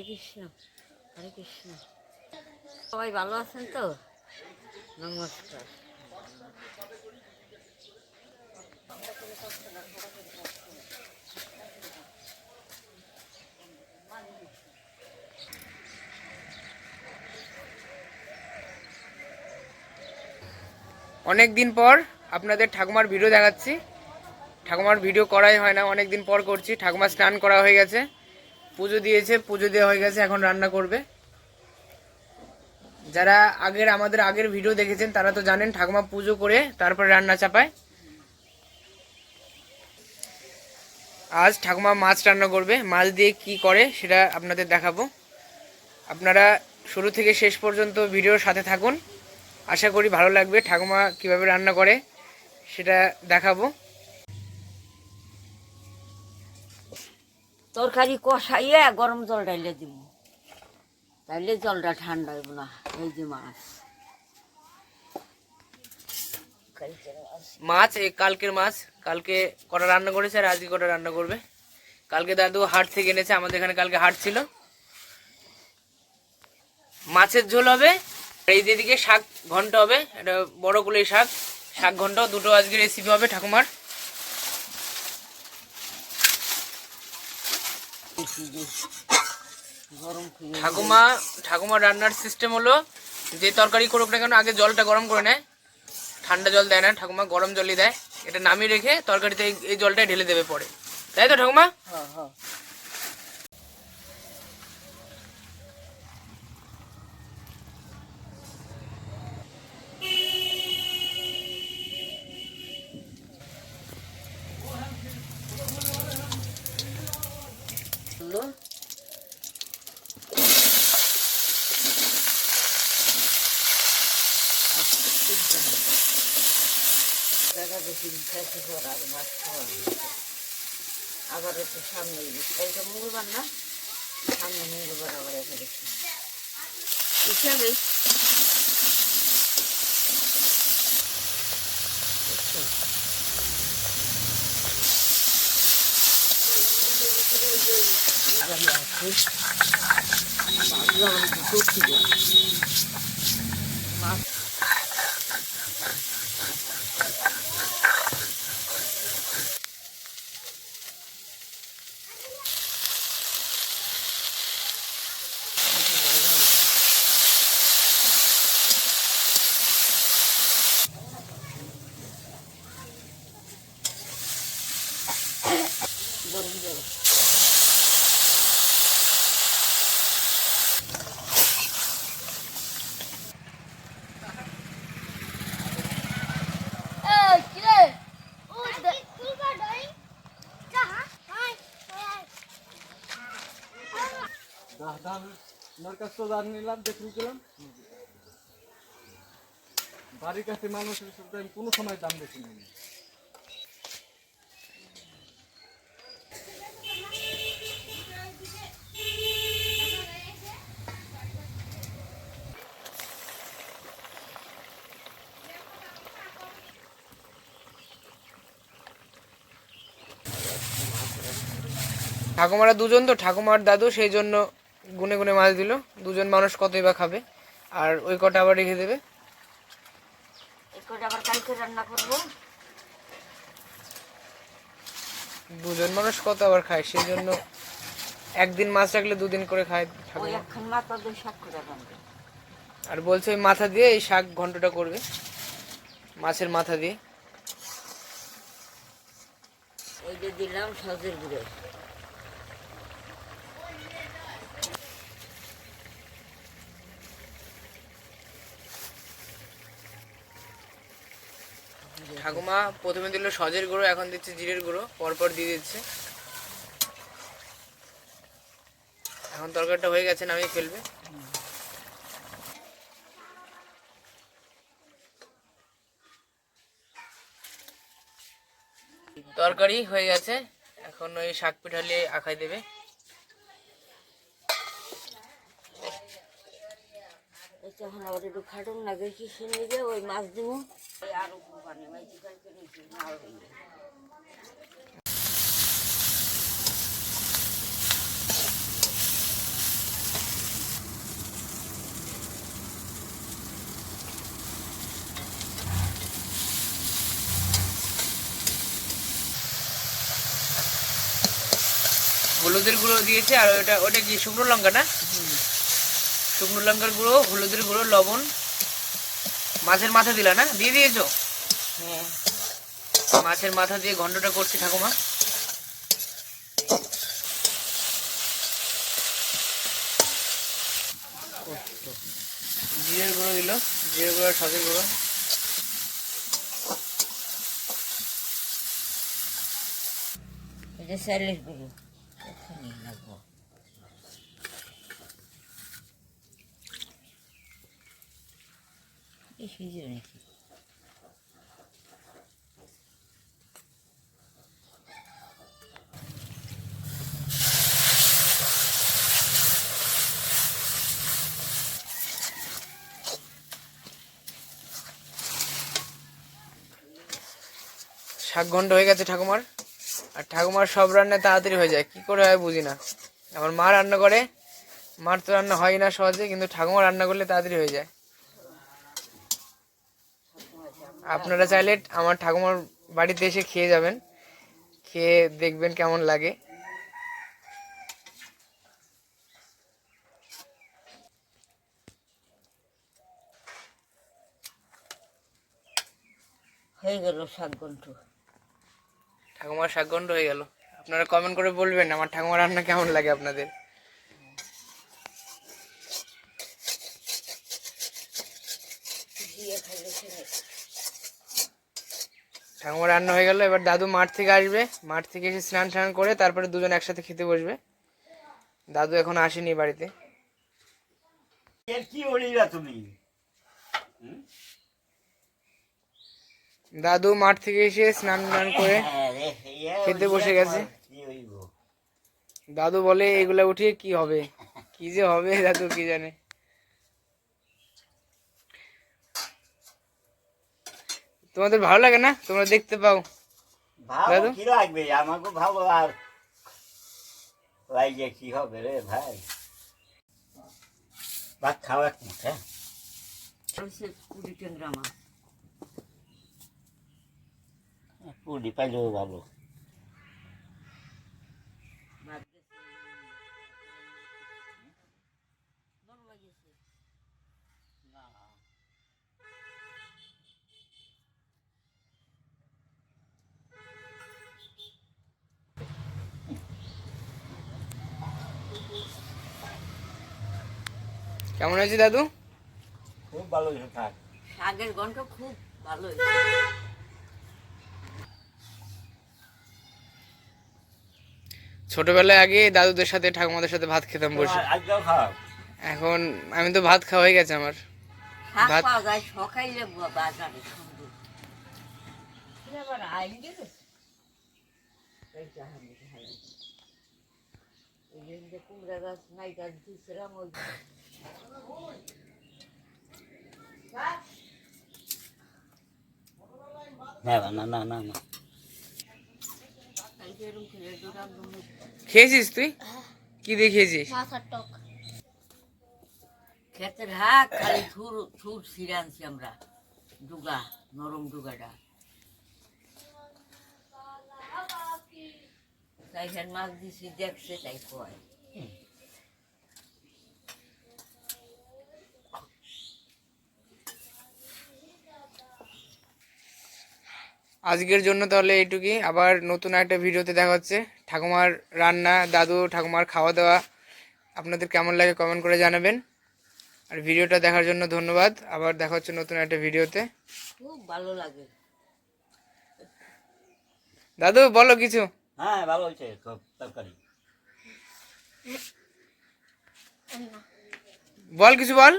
হরে কৃষ্ণ হরে কৃষ্ণ। সবাই ভালো আছেন তো? নমস্কার। অনেক দিন পর আপনাদের ঠাকুমার ভিডিও দেখাচ্ছি। ঠাকুমার ভিডিও করাই হয় না অনেক দিন পর করছি। ঠাকুমা স্নান করা হয়ে গেছে। পুজো দিয়েছে, পুজো দেওয়া হয়ে গেছে, এখন রান্না করবে। যারা আগের, আমাদের আগের ভিডিও দেখেছেন, তারা তো জানেন, ঠাকুমা পুজো করে তারপরে রান্না চাপায়। আজ ঠাকুমা মাছ রান্না করবে, মাছ দিয়ে কি করে সেটা আপনাদের দেখাবো। আপনারা শুরু থেকে শেষ পর্যন্ত ভিডিওর সাথে থাকুন। আশা করি ভালো লাগবে, ঠাকুমা কীভাবে রান্না করে সেটা দেখাবো। তরকারি কষাইয়ে গরম জল ডাইলে দিব। তাইলে জলটা ঠান্ডা হইব না, এই যে মাছ। মাছ। কালকের মাছ, কালকে কটা রান্না করেছে আর আজকে কটা রান্না করবে? কালকে দাদু হাট থেকে এনেছে, আমাদের এখানে কালকে হাট ছিল। মাছের ঝোল হবে এই দিকে শাক ঘন্ট হবে, এটা বড় কুলের শাক শাক ঘন্ট, দুটো আজকে রেসিপি হবে ঠাকুমার। খেয়ে ঠাকুমা রান্নার সিস্টেম হলো যে তরকারি করুক না কেন, আগে জলটা গরম করে নেয়। ঠান্ডা জল দেয় না, ঠাকুমা গরম জলই দেয়। এটা নামিয়ে রেখে তরকারিতে এই- জলটাই ঢেলে দেবে পরে। তাই তো ঠাকুমা? হ্যাঁ হ্যাঁ হলো বেশি খাইতে করার মাছ খাওয়া আবার একটু সামনে এইটা মঙ্গলবার না? সামনে মঙ্গলবার আবার এসে গেছি। মাছ গরম জল আপনার কাছে তো জান নিলাম, দেখে গেলাম বাড়ির কাছে মানুষের সাথে আমি কোনো সময় দাম বেশি নিই না। ঠাকুমারা দুজন তো, ঠাকুমার দাদু, সেই জন্য গুনে গুনে মাছ দিল। দুজন মানুষ কতই বা খাবে? আর ওই কটা আবার রেখে দেবে? আবার কালকে রান্না করব। দুজন মানুষ কত আবার খায়? সেই জন্য একদিন মাছ রাখলে দুদিন করে খায় আর বলছে ওই মাথা দিয়ে এই শাক ঘন্টটা করবে মাছের মাথা দিয়ে। দিলাম সজের গুঁড়ো। ঠাকুমা প্রথমে দিল সজের গুঁড়ো, এখন দিচ্ছে জিরের গুঁড়ো, পরপর দিয়ে দিচ্ছে। এখন তরকারিটা হয়ে গেছে, নামিয়ে ফেলবে। তরকারি হয়ে গেছে, এখন ওই শাক পিঠালি আখাই দেবে। এখন আবার একটু খাটুন লাগে, কি শুনে যে ওই মাছ দিব হলুদের গুঁড়ো দিয়েছে আর ওটা ওটা কি শুকনো লঙ্কা না? শুকনো লঙ্কার গুঁড়ো হলুদের গুঁড়ো লবণ। মাছের মাথা দিলা না? দিয়ে দিয়েছ? হ্যাঁ। মাছের মাথা দিয়ে ঘন্টটা করছি ঠাকুমা। জিরের গুঁড়ো দিল। জিরের গুঁড়ো সদের গুঁড়ো। এটা স্যালের গুঁড়ো। এখানে লাগবো এই সুজি নাকি শাক ঘন্ট হয়ে গেছে ঠাকুমার। আর ঠাকুমার সব রান্না তাড়াতাড়ি হয়ে যায়, কি করে হয় বুঝি না। আমার মা রান্না করে, মার তো রান্না হয় না সহজে, কিন্তু ঠাকুমা রান্না করলে তাড়াতাড়ি হয়ে যায়। আপনারা চাইলে আমার ঠাকুমার বাড়িতে এসে খেয়ে যাবেন। খেয়ে দেখবেন কেমন লাগে। হয়ে গেল শাক গন্ঠ ঠাকুমার শাক ঘন্ট হয়ে গেল। আপনারা কমেন্ট করে বলবেন আমার ঠাকুমার রান্না কেমন লাগে আপনাদের দিয়ে খাইলে খেলে ঠাকুমার রান্না হয়ে গেল এবার দাদু মাঠ থেকে আসবে। মাঠ থেকে এসে স্নান টান করে তারপরে দুজন একসাথে খেতে বসবে। দাদু এখন আসেনি বাড়িতে। দাদু মাঠ থেকে এসে স্নান টান করে খেতে বসে গেছে। দাদু বলে এগুলা উঠিয়ে কি হবে? কি যে হবে দাদু কি জানে? তোমাদের ভালো লাগে না? তোমরা দেখতে পাও। ভালো? কি লাগবে? আমাকে ভালো আর লাগে কি হবে রে ভাই? ভাত খাও এক মুখ হ্যাঁ? কুড়ি পুরি পাইলেও ভালো। কেমন হয়েছে দাদু? খুব ভালো হয়েছে শাকের গন্ধ খুব ভালো ছোটবেলায় আগে দাদুদের সাথে ঠাকুমাদের সাথে ভাত খেতাম বসে। এখন আমি তো ভাত খাওয়া হয়ে গেছে আমার। ভাত- সকালে বাজারে আইন এই যে কুমড়া গাছ নাই গাছ দিয়েছিলাম ওই না না না না খেয়েছিস তুই? কি দিয়ে খেয়েছিস? ক্ষেতের হাক খালি থুর থুর ছিঁড়ে আনছি আমরা। ডুগা নরম ডুগাটা। মাছ দিছি দেখছে তাই কয়। আজকের জন্য তাহলে এইটুকুই। আবার নতুন একটা ভিডিওতে দেখা হচ্ছে। ঠাকুমার রান্না দাদু ঠাকুমার খাওয়া দাওয়া আপনাদের কেমন লাগে কমেন্ট করে জানাবেন। আর ভিডিওটা দেখার জন্য ধন্যবাদ। আবার দেখা হচ্ছে নতুন একটা ভিডিওতে। খুব ভালো লাগে। দাদু বলো কিছু। হ্যাঁ ভালো হয়েছে খুব তরকারি বল কিছু বল